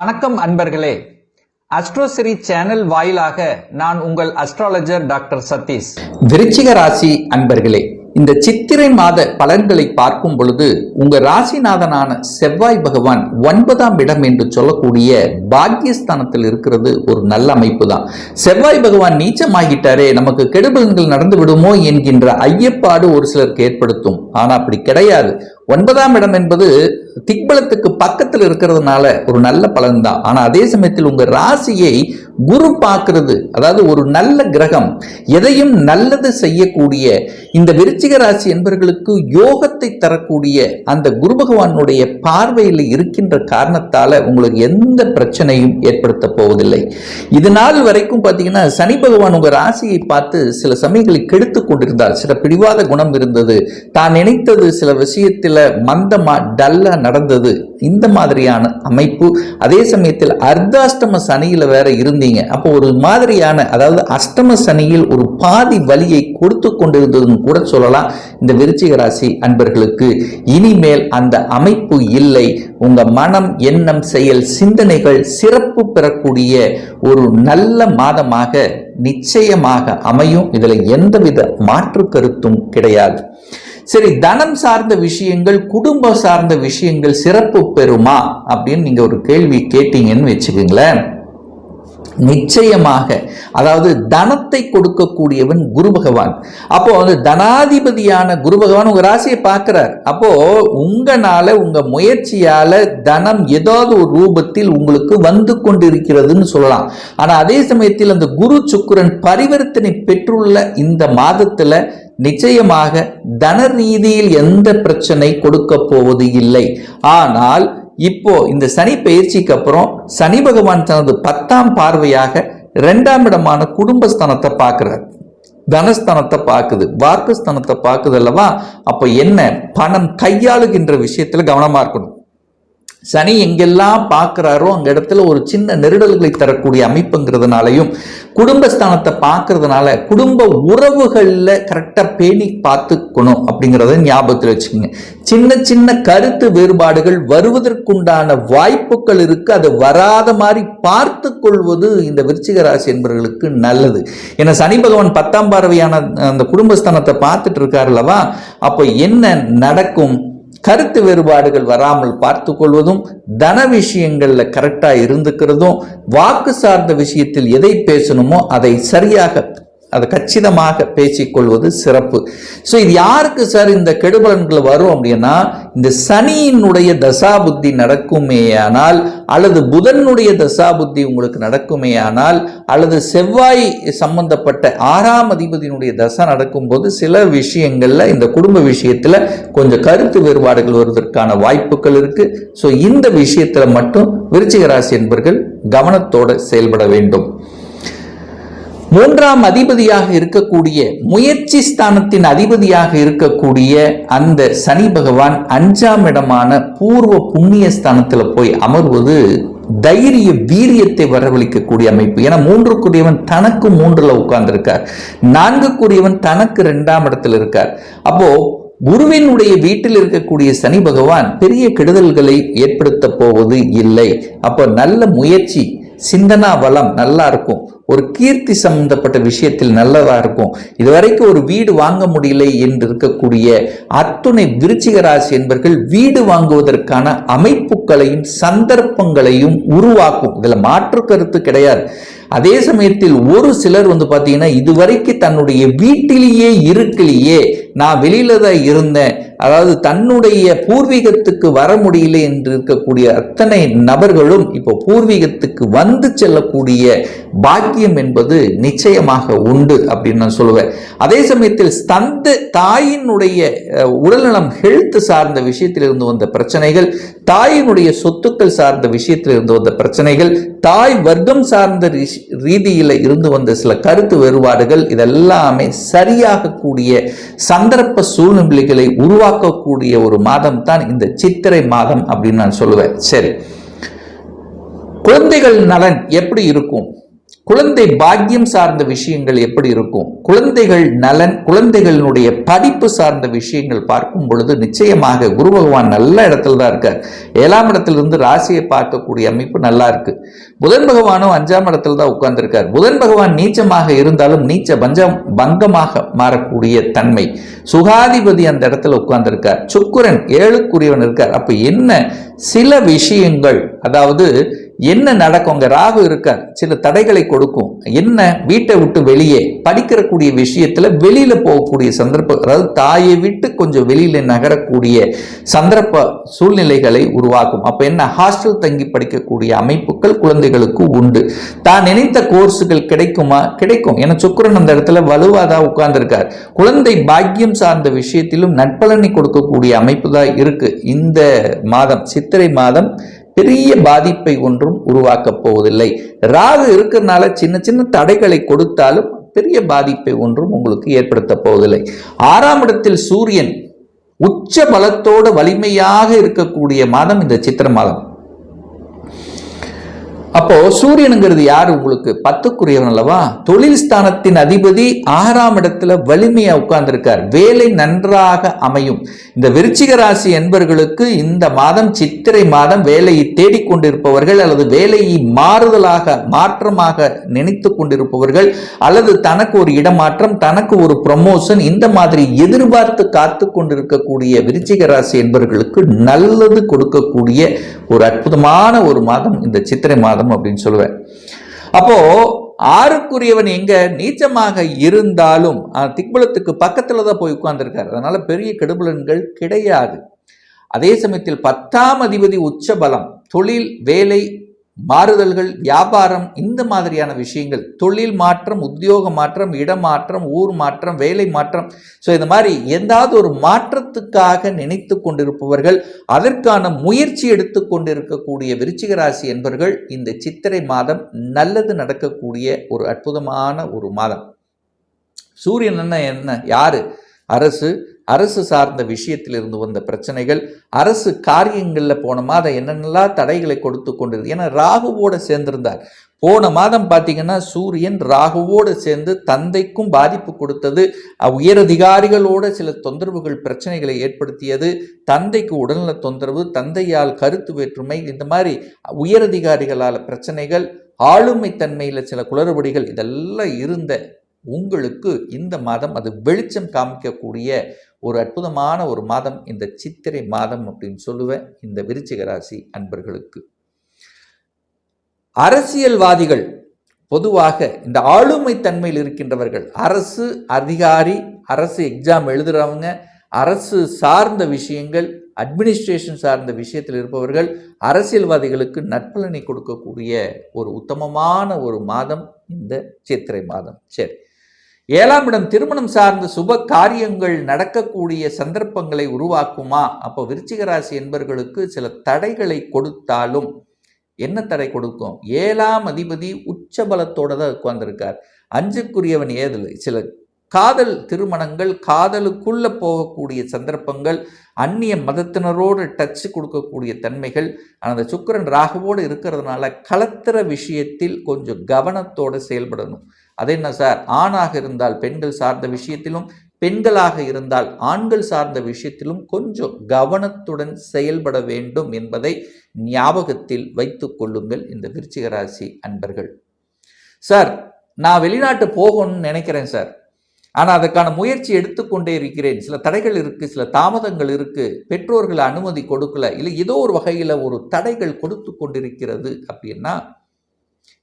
வணக்கம் அன்பர்களே. அஸ்ட்ரோசிரி சேனல் வாயிலாக நான் உங்கள் அஸ்ட்ராலஜர் டாக்டர் சதீஷ். விருச்சிக ராசி அன்பர்களே இந்த சித்திரை மாத பலன்களை பார்க்கும் பொழுது உங்க ராசிநாதனான செவ்வாய் பகவான் ஒன்பதாம் இடம் என்று சொல்லக்கூடிய பாக்கியஸ்தானத்தில் இருக்கிறது ஒரு நல்ல அமைப்பு தான் செவ்வாய் பகவான் நீச்சமாகிட்டாரே நமக்கு கெடுபலன்கள் நடந்து விடுமோ என்கின்ற ஐயப்பாடு ஒரு சிலருக்கு ஏற்படுத்தும். ஆனா அப்படி கிடையாது. ஒன்பதாம் இடம் என்பது திக்பலத்துக்கு பக்கத்தில் இருக்கிறதுனால ஒரு நல்ல பலன் தான் ஆனால் அதே சமயத்தில் உங்கள் ராசியை குரு பார்க்கறது அதாவது ஒரு நல்ல கிரகம் எதையும் நல்லது செய்யக்கூடிய இந்த விருச்சிக ராசி என்பவர்களுக்கு யோகத்தை தரக்கூடிய அந்த குரு பகவானுடைய பார்வையில் இருக்கின்ற காரணத்தால உங்களுக்கு எந்த பிரச்சனையும் ஏற்படுத்த போவதில்லை. இது நாள் வரைக்கும் பார்த்தீங்கன்னா சனி பகவான் உங்க ராசியை பார்த்து சில சமயங்களை கெடுத்து கொண்டிருந்தார். சில பிடிவாத குணம் இருந்தது. தான் நினைத்தது சில விஷயத்தில் மந்தமா டல்லா நடந்தது. இந்த மாதிரியான அமைப்பு அதே சமயத்தில் அர்த்தாஷ்டம சனியில வேற இருந்தீங்க. அப்போ ஒரு மாதிரியான அதாவது அஷ்டம சனியில் ஒரு பாதி வலியை கொடுத்து கொண்டிருந்ததுன்னு கூட சொல்லலாம் இந்த விருச்சிக ராசி அன்பர்களுக்கு. இனிமேல் அந்த அமைப்பு இல்லை. உங்க மனம் எண்ணம் செயல் சிந்தனைகள் சிறப்பு பெறக்கூடிய ஒரு நல்ல மாதமாக நிச்சயமாக அமையும். இதுல எந்தவித மாற்று கருத்தும் கிடையாது. சரி தனம் சார்ந்த விஷயங்கள் குடும்பம் சார்ந்த விஷயங்கள் சிறப்பு பெறுமா? அப்படின்னு நீங்க ஒரு கேள்வி கேட்டீங்கன்னு வச்சுக்கோங்களேன். நிச்சயமாக அதாவது தனத்தை கொடுக்கக்கூடியவன் குரு பகவான். அப்போ வந்து தனாதிபதியான குரு பகவான் உங்க ராசியை பார்க்கிறார். அப்போ உங்களால உங்க முயற்சியால தனம் ஏதாவது ஒரு ரூபத்தில் உங்களுக்கு வந்து கொண்டிருக்கிறதுன்னு சொல்லலாம். ஆனா அதே சமயத்தில் அந்த குரு சுக்கிரன் பரிவர்த்தனை பெற்றுள்ள இந்த மாதத்துல நிச்சயமாக தன ரீதியில் எந்த பிரச்சனை கொடுக்க போவது இல்லை. ஆனால் இப்போ இந்த சனி பயிற்சிக்கு அப்புறம் சனி பகவான் தனது பத்தாம் பார்வையாக இரண்டாம் இடமான குடும்பஸ்தானத்தை பார்க்கிறார். தனஸ்தானத்தை பார்க்குது. வாக்குஸ்தானத்தை பார்க்குது அல்லவா? அப்போ என்ன? பணம் கையாளுகின்ற விஷயத்தில் கவனமாக இருக்கணும். சனி எங்கெல்லாம் பார்க்குறாரோ அந்த இடத்துல ஒரு சின்ன நெருடல்களை தரக்கூடிய அமைப்புங்கிறதுனாலையும் குடும்பஸ்தானத்தை பார்க்கறதுனால குடும்ப உறவுகளில் கரெக்டாக பேணி பார்த்துக்கணும் அப்படிங்கிறத ஞாபகத்தில் வச்சுக்கோங்க. சின்ன சின்ன கருத்து வேறுபாடுகள் வருவதற்குண்டான வாய்ப்புகள் இருக்கு. அது வராத மாதிரி பார்த்து கொள்வது இந்த விருச்சிக ராசி என்பவர்களுக்கு நல்லது. ஏன்னா சனி பகவான் பத்தாம் பார்வையான அந்த குடும்பஸ்தானத்தை பார்த்துட்டு இருக்காருல்லவா அப்போ என்ன நடக்கும்? கருத்து வேறுபாடுகள் வராமல் பார்த்து கொள்வதும் தன விஷயங்கள்ல கரெக்டாக இருந்துக்கிறதும் வாக்கு சார்ந்த விஷயத்தில் எதை பேசணுமோ அதை சரியாக அதை கச்சிதமாக பேசிக்கொள்வது சிறப்பு. ஸோ இது யாருக்கு சார் இந்த கெடுபலன்கள் வரும் அப்படின்னா இந்த சனியினுடைய தசாபுத்தி நடக்குமேயானால் அல்லது புதனுடைய தசாபுத்தி உங்களுக்கு நடக்குமேயானால் அல்லது செவ்வாய் சம்பந்தப்பட்ட ஆறாம் அதிபதியினுடைய தசை நடக்கும்போது சில விஷயங்களில் இந்த குடும்ப விஷயத்தில் கொஞ்சம் கருத்து வேறுபாடுகள் வருவதற்கான வாய்ப்புகள் இருக்குது ஸோ இந்த விஷயத்தில் மட்டும் விருச்சிக ராசி என்பர்கள் கவனத்தோடு செயல்பட வேண்டும். மூன்றாம் அதிபதியாக இருக்கக்கூடிய முயற்சி ஸ்தானத்தின் அதிபதியாக இருக்கக்கூடிய அந்த சனி பகவான் அஞ்சாம் இடமான பூர்வ புண்ணிய ஸ்தானத்துல போய் அமர்வது தைரிய வீரியத்தை வரவழைக்கக்கூடிய அமைப்பு. ஏன்னா மூன்றுக்குரியவன் தனக்கு மூன்றுல உட்கார்ந்திருக்கார். நான்குக்குரியவன் தனக்கு இரண்டாம் இடத்துல இருக்கார். அப்போ குருவினுடைய வீட்டில் இருக்கக்கூடிய சனி பகவான் பெரிய கெடுதல்களை ஏற்படுத்த போவது இல்லை. அப்போ நல்ல முயற்சி சிந்தனா வளம் நல்லா இருக்கும். ஒரு கீர்த்தி சம்பந்தப்பட்ட விஷயத்தில் நல்லதா இருக்கும். இதுவரைக்கும் ஒரு வீடு வாங்க முடியலை என்று இருக்கக்கூடிய அத்துணை விருச்சிக ராசி என்பர்கள் வீடு வாங்குவதற்கான அமைப்புகளையும் சந்தர்ப்பங்களையும் உருவாக்கும். இதில் மாற்று கருத்து கிடையாது. அதே சமயத்தில் ஒரு சிலர் வந்து பார்த்தீங்கன்னா இதுவரைக்கும் தன்னுடைய வீட்டிலேயே இருக்கலையே நான் வெளியில தான் இருந்தேன். அதாவது தன்னுடைய பூர்வீகத்துக்கு வர முடியல என்று இருக்கக்கூடிய அத்தனை நபர்களும் இப்போ பூர்வீகத்துக்கு வந்து செல்லக்கூடிய பாக்கியம் என்பது நிச்சயமாக உண்டு அப்படின்னு நான் சொல்லுவேன். அதே சமயத்தில் தந்த தாயினுடைய உடல்நலம் ஹெல்த் சார்ந்த விஷயத்தில் இருந்து வந்த பிரச்சனைகள் தாயினுடைய சொத்துக்கள் சார்ந்த விஷயத்தில் இருந்து வந்த பிரச்சனைகள் தாய் வர்க்கம் சார்ந்த ரீதியில் இருந்து வந்த சில கருத்து வேறுபாடுகள் இதெல்லாமே சரியாகக்கூடிய சந்தர்ப்ப சூழ்நிலைகளை உருவாக்கக்கூடிய ஒரு மாதம் தான் இந்த சித்திரை மாதம் அப்படின்னு நான் சொல்லுவேன். சரி. குழந்தைகள் நலன் எப்படி இருக்கும்? குழந்தை பாக்கியம் சார்ந்த விஷயங்கள் எப்படி இருக்கும்? குழந்தைகள் நலன் குழந்தைகளினுடைய படிப்பு சார்ந்த விஷயங்கள் பார்க்கும் பொழுது நிச்சயமாக குரு பகவான் நல்ல இடத்துல தான் இருக்கார். ஏழாம் இடத்திலிருந்து ராசியை பார்க்கக்கூடிய அமைப்பு நல்லா இருக்கு. புதன் பகவானும் அஞ்சாம் இடத்துல தான் உட்கார்ந்துருக்கார். புதன் பகவான் நீச்சமாக இருந்தாலும் நீச்ச பஞ்சம் பங்கமாக மாறக்கூடிய தன்மை. சுகாதிபதி அந்த இடத்துல உட்கார்ந்துருக்கார். சுக்குரன் ஏழுக்குரியவன் இருக்கார். அப்ப என்ன சில விஷயங்கள் அதாவது என்ன நடக்குங்க ராகு இருக்கார். சில தடைகளை கொடுக்கும். என்ன? வீட்டை விட்டு வெளியே. படிக்கிறக்கூடிய விஷயத்துல வெளியில போகக்கூடிய சந்தர்ப்பம் அதாவது தாயை விட்டு கொஞ்சம் வெளியில நகரக்கூடிய சந்தர்ப்ப சூழ்நிலைகளை உருவாக்கும். அப்ப என்ன? ஹாஸ்டல் தங்கி படிக்கக்கூடிய அமைப்புகள் குழந்தைகளுக்கு உண்டு. தான் நினைத்த கோர்ஸுகள் கிடைக்குமா? கிடைக்கும். ஏன்னா சுக்கிரன் அந்த இடத்துல வலுவாதான் உட்கார்ந்துருக்கார். குழந்தை பாக்கியம் சார்ந்த விஷயத்திலும் நட்பலனை கொடுக்கக்கூடிய அமைப்பு தான் இருக்கு. இந்த மாதம் சித்திரை மாதம் பெரிய பாதிப்பை ஒன்றும் உருவாக்கப் போவதில்லை. ராகு இருக்கிறதுனால சின்ன சின்ன தடைகளை கொடுத்தாலும் பெரிய பாதிப்பை ஒன்றும் உங்களுக்கு ஏற்படுத்த போவதில்லை. ஆறாம் இடத்தில் சூரியன் உச்ச பலத்தோட வலிமையாக இருக்கக்கூடிய மாதம் இந்த சித்திர மாதம். அப்போ சூரியனுங்கிறது யார் உங்களுக்கு? பத்துக்குரியவன் அல்லவா? தொழில் ஸ்தானத்தின் அதிபதி ஆறாம் இடத்துல வலிமையா உட்கார்ந்திருக்கார். வேலை நன்றாக அமையும். இந்த விருச்சிக ராசி என்பவர்களுக்கு இந்த மாதம் சித்திரை மாதம் வேலையை தேடிக்கொண்டிருப்பவர்கள் அல்லது வேலையை மாறுதலாக மாற்றமாக நினைத்து கொண்டிருப்பவர்கள் அல்லது தனக்கு ஒரு இடமாற்றம் தனக்கு ஒரு ப்ரமோஷன் இந்த மாதிரி எதிர்பார்த்து காத்து கொண்டிருக்கக்கூடிய விருச்சிக ராசி என்பவர்களுக்கு நல்லது கொடுக்கக்கூடிய ஒரு அற்புதமான ஒரு மாதம் இந்த சித்திரை மாதம். அப்படின்னு சொல்லுவேன். அப்போ ஆறுக்குரியவன் எங்க? நீச்சமாக இருந்தாலும் அஹ், திக்பலத்துக்கு பக்கத்துல தான் போய் உட்கார்ந்துருக்காரு. அதனால பெரிய கெடுபலன்கள் கிடையாது. அதே சமயத்தில் பத்தாம் அதிபதி உச்ச பலம் தொழில் வேலை மாறுதல்கள் வியாபாரம் இந்த மாதிரியான விஷயங்கள். தொழில் மாற்றம் உத்தியோக மாற்றம் இடமாற்றம் ஊர் மாற்றம் வேலை மாற்றம். ஸோ இந்த மாதிரி எந்தாவது ஒரு மாற்றத்துக்காக நினைத்து கொண்டிருப்பவர்கள் அதற்கான முயற்சி எடுத்து கொண்டிருக்கக்கூடிய விருச்சிக ராசி என்பவர்கள் இந்த சித்திரை மாதம் நல்லது நடக்கக்கூடிய ஒரு அற்புதமான ஒரு மாதம். சூரியன் என்ன என்ன? யாரு? அரசு. அரசு சார்ந்த விஷயத்தில் இருந்து வந்த பிரச்சனைகள் அரசு காரியங்களில் போன மாதம் என்னென்னலாம் தடைகளை கொடுத்து கொண்டிருக்கு ஏன்னா ராகுவோடு சேர்ந்திருந்தார். போன மாதம் பார்த்தீங்கன்னா சூரியன் ராகுவோடு சேர்ந்து தந்தைக்கும் பாதிப்பு கொடுத்தது. உயரதிகாரிகளோட சில தொந்தரவுகள் பிரச்சனைகளை ஏற்படுத்தியது. தந்தைக்கு உடல்நல தொந்தரவு தந்தையால் கருத்து வேற்றுமை இந்த மாதிரி உயரதிகாரிகளால் பிரச்சனைகள் ஆளுமை தன்மையில் சில குளறுபடிகள் இதெல்லாம் இருந்த உங்களுக்கு இந்த மாதம் அது வெளிச்சம் காமிக்கக்கூடிய ஒரு அற்புதமான ஒரு மாதம் இந்த சித்திரை மாதம் அப்படின்னு சொல்லுவேன் இந்த விருச்சிக ராசி அன்பர்களுக்கு. அரசியல்வாதிகள் பொதுவாக இந்த ஆளுமை தன்மையில் இருக்கின்றவர்கள் அரசு அதிகாரி அரசு எக்ஸாம் எழுதுகிறவங்க அரசு சார்ந்த விஷயங்கள் அட்மினிஸ்ட்ரேஷன் சார்ந்த விஷயத்தில் இருப்பவர்கள் அரசியல்வாதிகளுக்கு நற்பலனை கொடுக்கக்கூடிய ஒரு உத்தமமான ஒரு மாதம் இந்த சித்திரை மாதம். சரி. ஏழாம் இடம் திருமணம் சார்ந்த சுப காரியங்கள் நடக்கக்கூடிய சந்தர்ப்பங்களை உருவாக்குமா? அப்போ விருச்சிகராசி என்பர்களுக்கு என்பவர்களுக்கு சில தடைகளை கொடுத்தாலும் என்ன தடை கொடுக்கும்? ஏழாம் அதிபதி உச்ச பலத்தோட தான் உட்கார்ந்துருக்கார். அஞ்சுக்குரியவன் ஏதில் சில காதல் திருமணங்கள் காதலுக்குள்ள போகக்கூடிய சந்தர்ப்பங்கள் அந்நிய மதத்தினரோடு டச் கொடுக்கக்கூடிய தன்மைகள் அந்த சுக்கிரன் ராகுவோடு இருக்கிறதுனால கலத்திர விஷயத்தில் கொஞ்சம் கவனத்தோடு செயல்படணும். அது என்ன சார்? ஆணாக இருந்தால் பெண்கள் சார்ந்த விஷயத்திலும் பெண்களாக இருந்தால் ஆண்கள் சார்ந்த விஷயத்திலும் கொஞ்சம் கவனத்துடன் செயல்பட வேண்டும் என்பதை ஞாபகத்தில் வைத்துக் கொள்ளுங்கள் இந்த விருச்சிக ராசி அன்பர்கள். சார் நான் வெளிநாட்டு போகணும்னு நினைக்கிறேன் சார். ஆனால் அதற்கான முயற்சி எடுத்துக்கொண்டே இருக்கிறேன். சில தடைகள் இருக்குது சில தாமதங்கள் இருக்குது பெற்றோர்கள் அனுமதி கொடுக்கல. இல்லை ஏதோ ஒரு வகையில் ஒரு தடைகள் கொடுத்து கொண்டிருக்கிறது அப்படின்னா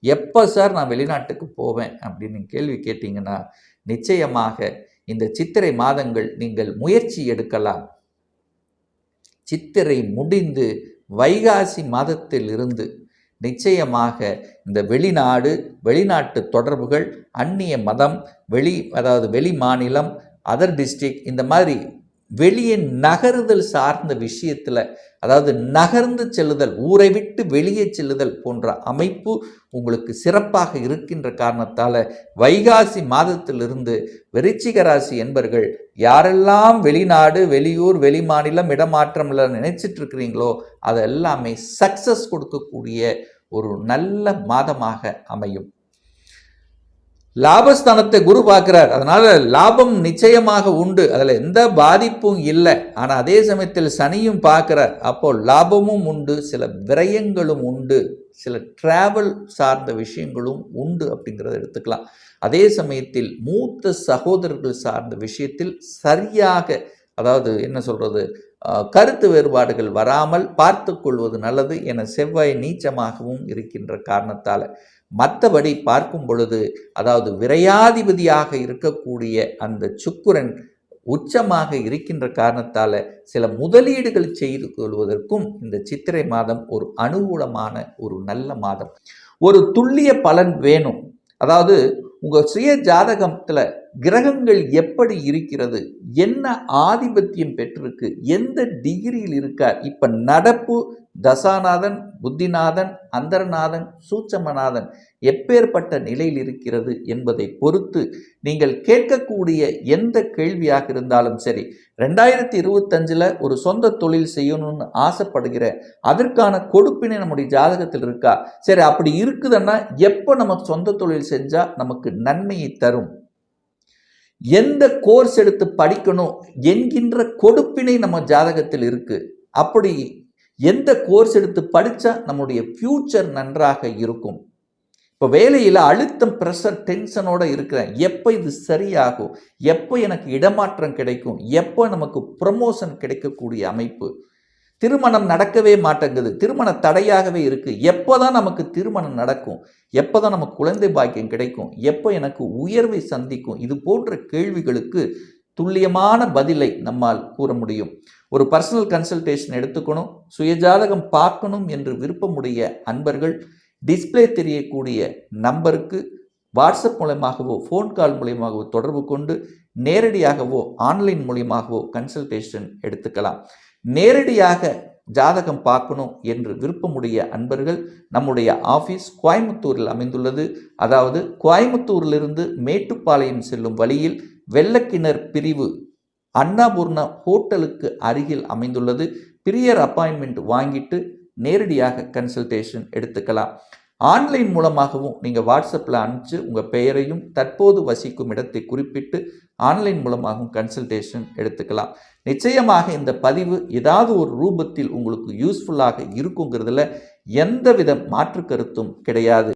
எப்போ சார் நான் வெளிநாட்டுக்கு போவேன் அப்படின்னு கேள்வி கேட்டிங்கன்னா நிச்சயமாக இந்த சித்திரை மாதங்கள் நீங்கள் முயற்சி எடுக்கலாம். சித்திரை முடிந்து வைகாசி மாதத்தில் இருந்து நிச்சயமாக இந்த வெளிநாடு வெளிநாட்டு தொடர்புகள் அந்நிய மதம் வெளி அதாவது வெளி மாநிலம் அதர் டிஸ்ட்ரிக்ட் இந்த மாதிரி வெளியே நகருதல் சார்ந்த விஷயத்தில் அதாவது நகர்ந்து செல்லுதல் ஊரை விட்டு வெளியே செல்லுதல் போன்ற அமைப்பு உங்களுக்கு சிறப்பாக இருக்கின்ற காரணத்தால் வைகாசி மாதத்திலிருந்து விருச்சிக ராசி என்பர்கள் யாரெல்லாம் வெளிநாடு வெளியூர் வெளி மாநிலம் இடமாற்றம் இல்லை நினைச்சிட்டு இருக்கிறீங்களோ அது எல்லாமே சக்சஸ் கொடுக்கக்கூடிய ஒரு நல்ல மாதமாக அமையும். லாபஸ்தானத்தை குரு பார்க்கிறார். அதனால லாபம் நிச்சயமாக உண்டு. அதில் எந்த பாதிப்பும் இல்லை. ஆனால் அதே சமயத்தில் சனியும் பார்க்கிறார். அப்போ லாபமும் உண்டு. சில விரயங்களும் உண்டு. சில டிராவல் சார்ந்த விஷயங்களும் உண்டு அப்படிங்கிறத எடுத்துக்கலாம். அதே சமயத்தில் மூத்த சகோதரர்கள் சார்ந்த விஷயத்தில் சரியாக அதாவது என்ன சொல்றது கருத்து வேறுபாடுகள் வராமல் பார்த்து கொள்வது நல்லது என செவ்வாய் நீச்சமாகவும் இருக்கின்ற காரணத்தால். மற்றபடி பார்க்கும் பொழுது அதாவது விரையாதிபதியாக இருக்கக்கூடிய அந்த சுக்கிரன் உச்சமாக இருக்கின்ற காரணத்தால் சில முதலீடுகள் செய்து கொள்வதற்கும் இந்த சித்திரை மாதம் ஒரு அனுகூலமான ஒரு நல்ல மாதம். ஒரு துல்லிய பலன் வேணும். அதாவது உங்கள் சுய ஜாதகத்தில் கிரகங்கள் எப்படி இருக்கிறது? என்ன ஆதிபத்தியம் பெற்றிருக்கு? எந்த டிகிரியில் இருக்கார்? இப்போ நடப்பு தசாநாதன் புத்திநாதன் அந்தரநாதன் சூட்சமநாதன் எப்பேற்பட்ட நிலையில் இருக்கிறது என்பதை பொறுத்து நீங்கள் கேட்கக்கூடிய எந்த கேள்வியாக இருந்தாலும் சரி ரெண்டாயிரத்தி இருபத்தஞ்சில் ஒரு சொந்த தொழில் செய்யணும்னு ஆசைப்படுகிற அதற்கான கொடுப்பினை நம்முடைய ஜாதகத்தில் இருக்கா? சரி அப்படி இருக்குதுன்னா எப்போ நம்ம சொந்த தொழில் செஞ்சால் நமக்கு நன்மையை தரும்? எந்த கோர்ஸ் எடுத்து படிக்கணும் என்கின்ற கொடுப்பினை நம்ம ஜாதகத்தில் இருக்குது அப்படி எந்த கோர்ஸ் எடுத்து படித்தா நம்முடைய ஃப்யூச்சர் நன்றாக இருக்கும். இப்போ வேலையில் அழுத்தம் ப்ரெஷர் டென்ஷனோட இருக்கிறேன். எப்போ இது சரியாகும்? எப்போ எனக்கு இடமாற்றம் கிடைக்கும்? எப்போ நமக்கு ப்ரமோஷன் கிடைக்கக்கூடிய அமைப்பு? திருமணம் நடக்கவே மாட்டேங்குது. திருமண தடையாகவே இருக்குது எப்போ தான் நமக்கு திருமணம் நடக்கும்? எப்போ தான் நமக்கு குழந்தை பாக்கியம் கிடைக்கும்? எப்போ எனக்கு உயர்வை சந்திக்கும்? இது போன்ற கேள்விகளுக்கு துல்லியமான பதிலை நம்மால் கூற முடியும். ஒரு பர்சனல் கன்சல்டேஷன் எடுத்துக்கணும். சுயஜாதகம் பார்க்கணும் என்று விருப்பமுடைய அன்பர்கள் டிஸ்ப்ளே தெரியக்கூடிய நம்பருக்கு வாட்ஸ்அப் மூலயமாகவோ ஃபோன் கால் மூலயமாகவோ தொடர்பு கொண்டு நேரடியாகவோ ஆன்லைன் மூலியமாகவோ கன்சல்டேஷன் எடுத்துக்கலாம். நேரடியாக ஜாதகம் பார்க்கணும் என்று விருப்பமுடைய அன்பர்கள் நம்முடைய ஆஃபீஸ் கோயம்புத்தூரில் அமைந்துள்ளது. அதாவது கோயம்புத்தூரிலிருந்து மேட்டுப்பாளையம் செல்லும் வழியில் வெள்ளக்கிணர் பிரிவு அன்னபூர்ண ஹோட்டலுக்கு அருகில் அமைந்துள்ளது. பிரியர் அப்பாயின்மெண்ட் வாங்கிட்டு நேரடியாக கன்சல்டேஷன் எடுத்துக்கலாம். ஆன்லைன் மூலமாகவும் நீங்கள் வாட்ஸ்அப்பில் அனுப்பிச்சு உங்கள் பெயரையும் தற்போது வசிக்கும் இடத்தை குறிப்பிட்டு ஆன்லைன் மூலமாகவும் கன்சல்டேஷன் எடுத்துக்கலாம். நிச்சயமாக இந்த பதிவு ஏதாவது ஒரு ரூபத்தில் உங்களுக்கு யூஸ்ஃபுல்லாக இருக்குங்கிறதுல எந்தவித மாற்று கருத்தும் கிடையாது.